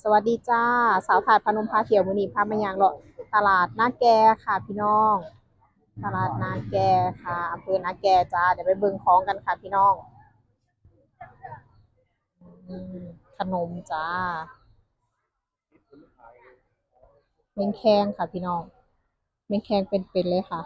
สวัสดีจ้า สาวถาดพนมพาเที่ยวมือนีพามายังเลาะตลาดนาแกค่ะพี่น้อง ตลาดนาแกค่ะอำเภอนาแกจ้าเดี๋ยวไปเบิ่งของกันค่ะพี่น้องอืมขนมจ้าเมงแคงค่ะพี่น้องเมงแคงเป็นๆเลยค่ะ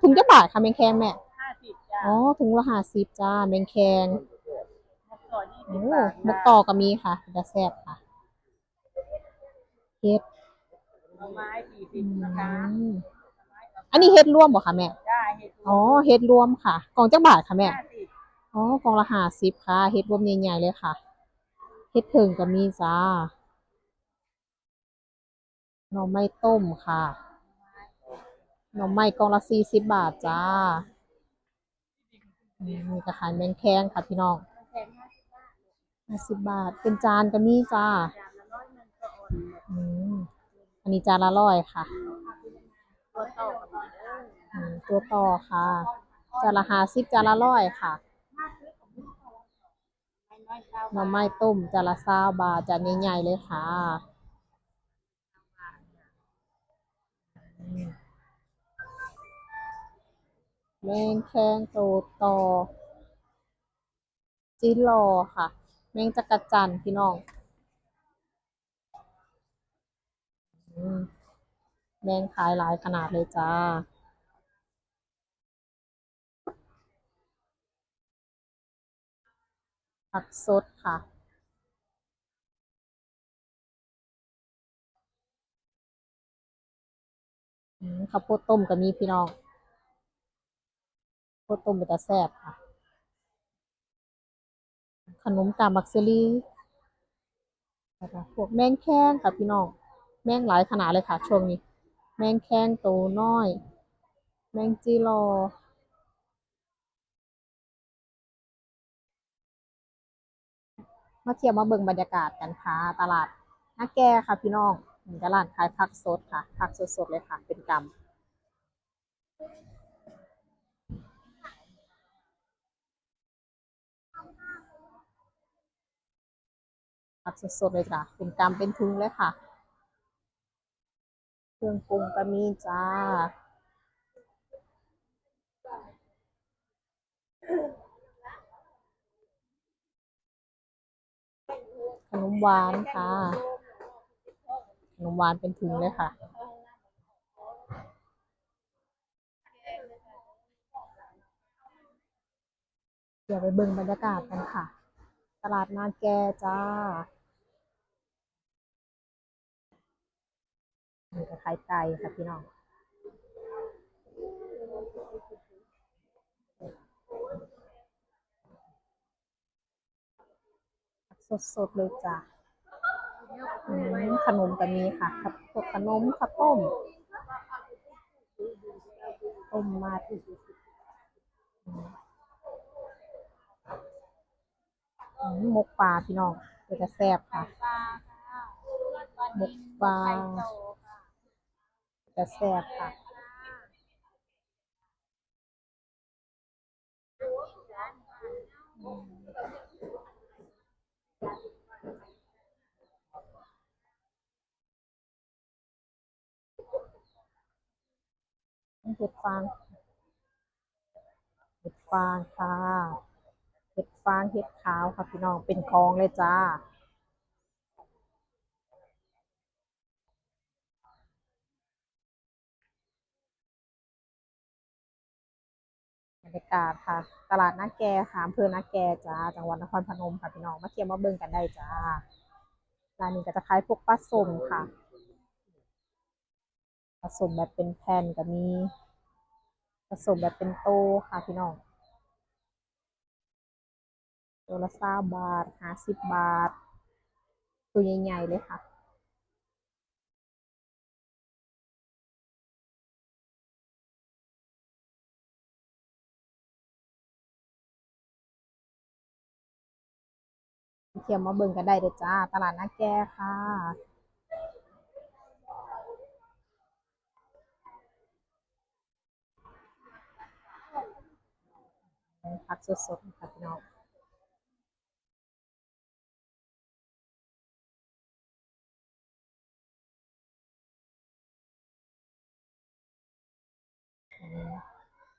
ถุงจะบาทค่ะเมงแคงแม่ห้าสิบจ้าอ๋อถุงละห้าสิบจ้าเมงแคงหกต่อยี่สิ โอ้บบาทหมกต่อก็มีค่ะดาแซบค่ะเฮ็ดหน่อไม้สี่สิอืบนะคะมอันนี้เฮ็ดร่วมบ่คะแม่จ้าเห็ดอ๋อเฮ็ดรวมค่ะ กล่องจักบาทค่ะแม่ห้าสิบอ๋อกล่องละห้าสิบค่ะเฮ็ดรวมใหญ่ๆเลยค่ะเฮ็ดเพิงก็มีจ้าหน่อไม้ต้มค่ะหน่อไม้กล่องละสี่สิบบาทจ้าอืมมีกระขายแมงแคงค่ะพี่น้องแพง ห้าสิบบาท เป็นจานก็มีจ้าอืมอันนี้จานละร้อยค่ะตัวต่ออืมตัวต่อค่ะจานละห้าสิบจานละร้อยค่ะหน่อไม้ต้มจานละเศร้าบาทจานใหญ่ๆเลยค่ะแมงแคงโตต่อจิโลค่ะ แมงจักรจันพี่น้องแมงขายหลายขนาดเลยจ้า ผักสดค่ะ ข้าวโพดต้มก็มีพี่น้อง ข้าวโพดต้มเป็นตาแซ่บค่ะ ขนมกามักซรีแล้วก็พวกแมงแข้งค่ะพี่น้อง แมงหลายขนาดเลยค่ะ ช่วงนี้ แมงแข้งโตน้อย แมงจีรอมาเที่ยวมาเบิ่งบรรยากาศกันค่ะ ตลาดนาแก่ค่ะพี่น้องมีตลาดขายผักสดค่ะ ผักสดๆเลยค่ะ เป็นกำ ผักสดๆเลยจ้ะเป็นกำเป็นทุงเลยค่ะ เครื่องปรุงก็มีจ้าขนมหวานค่ะ ขนมหวานเป็นถุงเลยค่ะ เดี๋ยวไปเบิ่งบรรยากาศกันค่ะ ตลาดนาแกจ้านี่ก็ขายไก่ค่ะพี่น้องสดๆเลยจ้ะขนมก็มีค่ะครับพวกขนมข้าวต้ม ต้มมาที่อืมอืม หมกปลาพี่น้องเป็นจะแซบค่ะหมกปลาไข่โตค่ะแซบค่ะเห็ดฟางเห็ดฟางค่ะ ฟางเห็ดขาวค่ะพี่น้องเป็นคลองเลยจ้า บรรยากาศค่ะ ตลาดนาแกค่ะอำเภอนาแกจ้า จังหวัดนครพนมค่ะพี่น้องมาเที่ยวมาเบิ่งกันได้จ้าร้านนี้ก็จะขายพวกปลาส้มค่ะปลาส้มแบบเป็นแผ่นก็มีปลาส้มแบบเป็นโตค่ะพี่น้อง ตัวละสาบาทห้าสิบบาท ตัวใหญ่ๆเลยค่ะเที่ยวมาเบิ่งกันได้เลยจ้า ตลาดนาแก่ค่ะผักสดๆค่ะพี่น้อง ม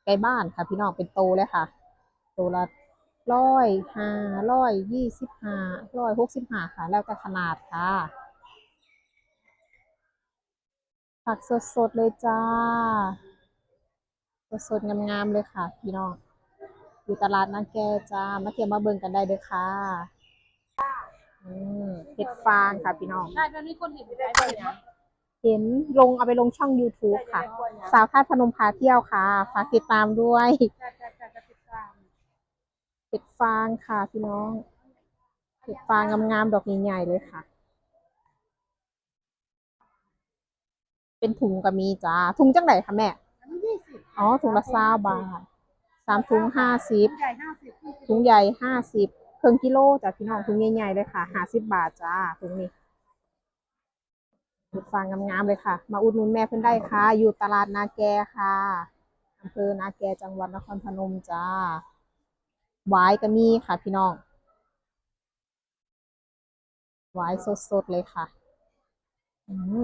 ไก่บ้านค่ะ พี่น้องเป็นโตเลยค่ะ โตละร้อยห้าร้อยยี่สิบห้าร้อยหกสิบห้าค่ะ แล้วก็ขนาดค่ะ ผักสดๆเลยจ้า สดๆงามๆเลยค่ะ พี่น้อง อยู่ตลาดนาแกจ้า มาเที่ยวมาเบิ่งกันได้เลยค่ะอืมเห็ดฟางค่ะพี่น้อง ได้แล้วนี่คนเห็นไปได้เลยนะ เห็นลงเอาไปลงช่อง YouTube ค่ะ สาวท่าตุพนมพาเที่ยวค่ะ ฝากติดตามด้วยจะจะจะจะติดตามเห็ดฟางค่ะพี่น้องเห็ดฟางงามๆดอกใหญ่ๆเลยค่ะ เป็นถุงก็มีจ้าถุงจังไหนคะแม่อันนี้ยี่สิบอ๋อถุงละซาบาทสามถุงห้าสิบใหญ่ห้าสิบถุงใหญ่ห้าสิบครึ่งกิโลจ้ะพี่น้องถุงใหญ่ๆเลยค่ะห้าสิบบาทจ้าถุงนี้เห็ด ฟางงามๆเลยค่ะ มาอุดหนุนแม่เพิ่นได้ค่ะ อยู่ตลาดนาแกค่ะอำเภอนาแกจังหวัดนครพนมจ้าหวายก็มีค่ะ พี่น้องหวายสดๆเลยค่ะ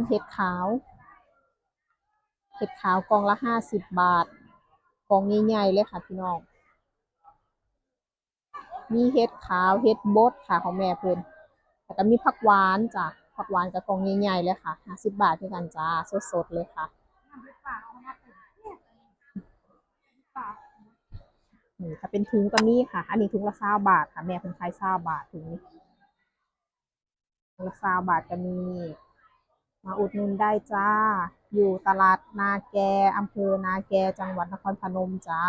เห็ดขาวเห็ดขาวกองละห้าสิบบาท กองใหญ่ๆเลยค่ะพี่น้อง มีเห็ดขาวเห็ดบดค่ะของแม่เพิ่นแล้วก็มีผักหวานจ้ะ ผักหวานกับกองใหญ่ๆเลยค่ะห้าสิบบาทด้วยกันจ้าสดๆเลยค่ะจะเป็นถ้าเป็นถุงก็มีค่ะ อันนี้ถุงละ20บาทค่ะ แม่เพิ่นขาย20บาทถุงนี้ถุงละ20บาทก็มีมาอุดหนุนได้จ้า อยู่ตลาดนาแกอำเภอนาแกจังหวัดนครพนมจ้า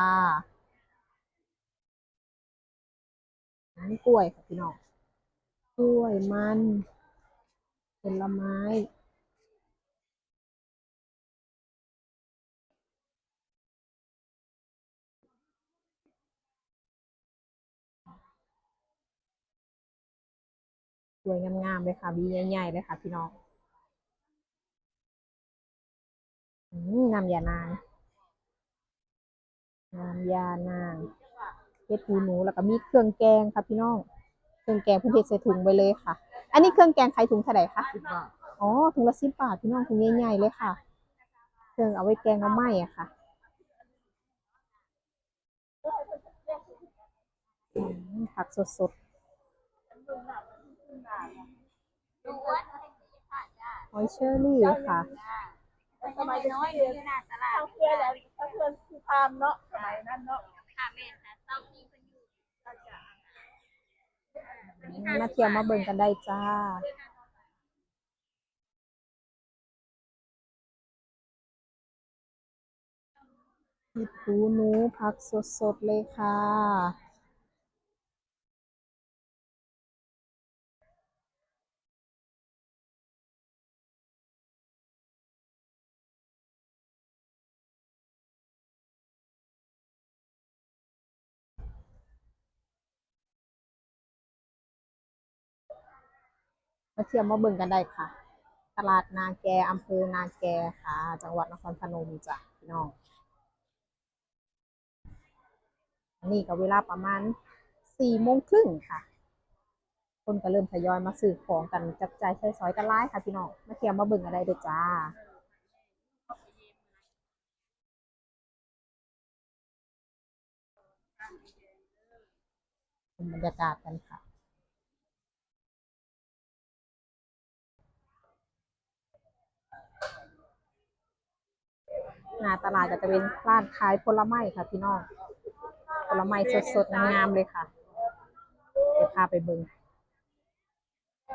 อันนี้กล้วยค่ะพี่น้องกล้วยมัน ผลไม้สวยงามๆเลยค่ะ บีใหญ่ๆเลยค่ะ พี่น้องอืมยานางน้ำยานางเฮ็ดหูหนูแล้วก็มีเครื่องแกงค่ะ พี่น้อง เครื่องแกงเพิ่นเฮ็ดใส่ถุงไปเลยค่ะ อันนี้เครื่องแกงขายถุงเท่าไหร่คะอ๋อถุงละสิบบาทพี่น้องถุงใหญ่ๆเลยค่ะ เครื่องเอาไว้แกงเอาไหม้อะค่ะอืมผักสดๆดูว่าหอยเชอรี่ค่ะสมัยน้อยเดียวนะตลาดเพื่อนแล้วเพื่อนคือพามเนาะสมัยนั้นเนาะค่ะแม่ค่ะเต้าที่เพิ่นอยู่ มาเที่ยวมาเบิ่งกันได้จ้าเห็ดหูหนูผักสดๆเลยค่ะ มาเที่ยวมาเบิ่งกันได้ค่ะ ตลาดนาแกอำเภอนาแกค่ะ จังหวัดนครพนมจ้ะพี่น้องอันนี้ก็เวลาประมาณสี่โมงครึ่งค่ะ คนก็เริ่มทยอยมาซื้อของกันจับจ่ายใช้สอยกันไล่ค่ะพี่น้องมาเที่ยวมาเบิ่งกันได้เด้อจ้าบรรยากาศกันค่ะ หน้าตลาดก็จะเป็นร้านขายผลไม้ค่ะพี่น้องผลไม้สดๆงามๆเลยค่ะเดี๋ยวพาไปเบิ่ง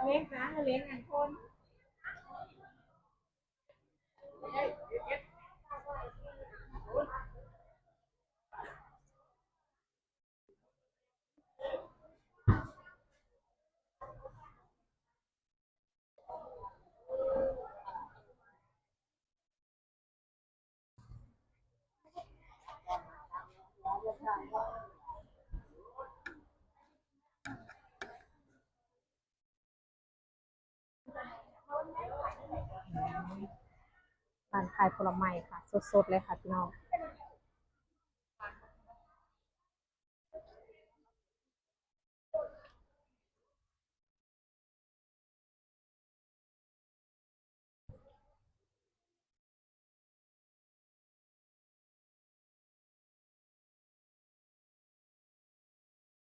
เลี้ยงจ้าเลี้ยงกันคน ร้านขายผลไม้ค่ะ สดๆเลยค่ะพี่น้อง